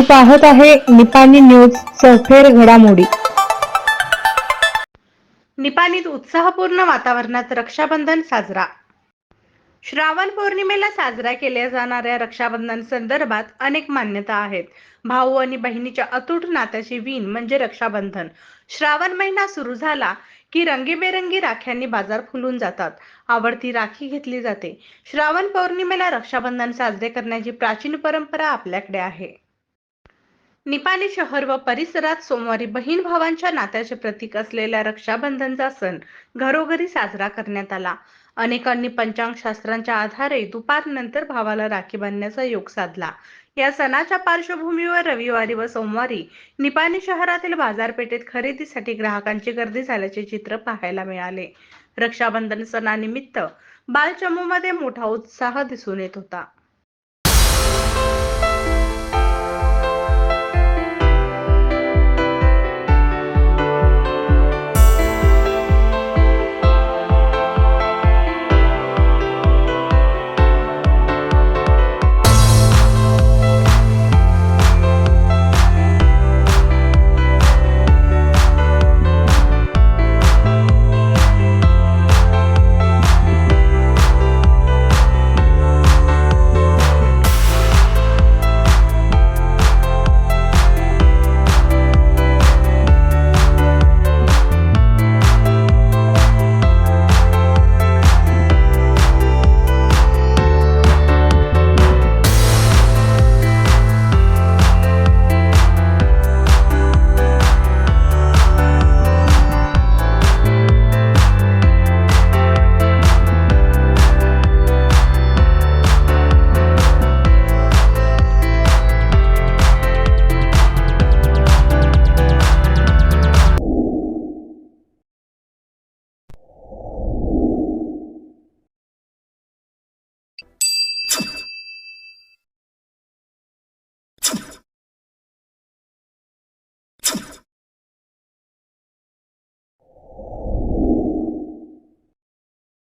पाहत आहे निपाणी न्यूज सफेर घडामोडी. निपाणीत उत्साहपूर्ण वातावरणात रक्षाबंधन साजरा. श्रावण पौर्णिमेला साजरा केल्या जाणाऱ्या रक्षाबंधन संदर्भात अनेक मान्यता आहेत. भाऊ आणि बहिणीच्या अतूट नात्याची वीण म्हणजे रक्षाबंधन. श्रावण महिना सुरू झाला की रंगीबेरंगी राख्यांनी बाजार फुलून जातात. आवडती राखी घेतली जाते. श्रावण पौर्णिमेला रक्षाबंधन साजरे करण्याची प्राचीन परंपरा आपल्याकडे आहे. निपाणी शहर व परिसरात सोमवारी बहीण भावांच्या नात्याचे प्रतीक असलेल्या रक्षाबंधनचा सण घरोघरी साजरा करण्यात आला. अनेकांनी पंचांग शास्त्रांच्या आधारे दुपारनंतर भावाला राखी बांधण्याचा योग साधला. या सणाच्या पार्श्वभूमीवर रविवारी व सोमवारी निपाणी शहरातील बाजारपेठेत खरेदीसाठी ग्राहकांची गर्दी झाल्याचे चित्र पाहायला मिळाले. रक्षाबंधन सणानिमित्त बालचमूमध्ये मोठा उत्साह दिसून येत होता.